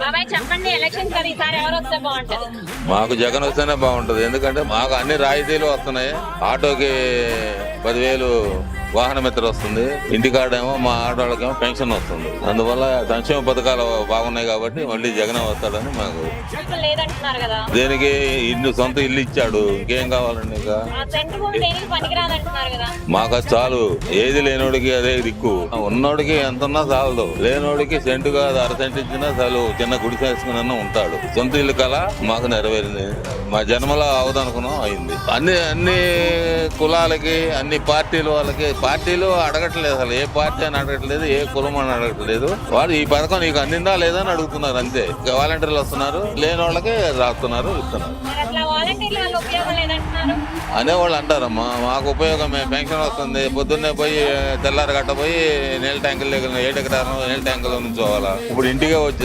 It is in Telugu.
బాబాయ్ చెప్పండి ఎలక్షన్ కదా ఈసారి ఎవరు వస్తే బాగుంటది? మాకు జగన్ వస్తేనే బాగుంటది. ఎందుకంటే మాకు అన్ని రాయితీలు వస్తున్నాయి. ఆటోకి పదివేలు వాహన మిత్ర వస్తుంది ఇంటికాడేమో మా ఆడవాళ్ళకేమో పెన్షన్ వస్తుంది. అందువల్ల సంక్షేమ పథకాలు బాగున్నాయి కాబట్టి మళ్ళీ జగన్ వస్తాడని మాకు దేనికి ఇల్లు సొంత ఇల్లు ఇచ్చాడు ఇంకేం కావాలండి ఇంకా? మాకు అది చాలు ఏది లేనోడికి అదే దిక్కు. ఉన్నోడికి ఎంత ఉన్నా చాలదు లేనోడికి సెంటు కాదు అర సెంటు ఇచ్చినా చాలు చిన్న గుడి చేసుకుని ఉంటాడు. సొంత ఇల్లు కల మాకు నెరవేరింది. మా జన్మలో అవదనుకున్నాం అయింది. అన్ని అన్ని కులాలకి అన్ని పార్టీల వాళ్ళకి పార్టీలు అడగట్లేదు అసలు. ఏ పార్టీ అని అడగట్లేదు ఏ కులం అని అడగట్లేదు. వాళ్ళు ఈ పథకం నీకు అందిందా లేదా అని అడుగుతున్నారు అంతే. వాలంటీర్లు వస్తున్నారు లేని వాళ్ళకి రాస్తున్నారు ఇస్తున్నారు. ఉపయోగం అనేవాళ్ళు అంటారమ్మా మాకు ఉపయోగమే పెన్షన్ వస్తుంది పొద్దున్నే పోయి తెల్లారి గట్ట పోయి నీళ్ళ ట్యాంకుల దగ్గర ఏటెకరాను నీళ్ళ ట్యాంకులో నుంచోవాలా ఇప్పుడు ఇంటికే వచ్చి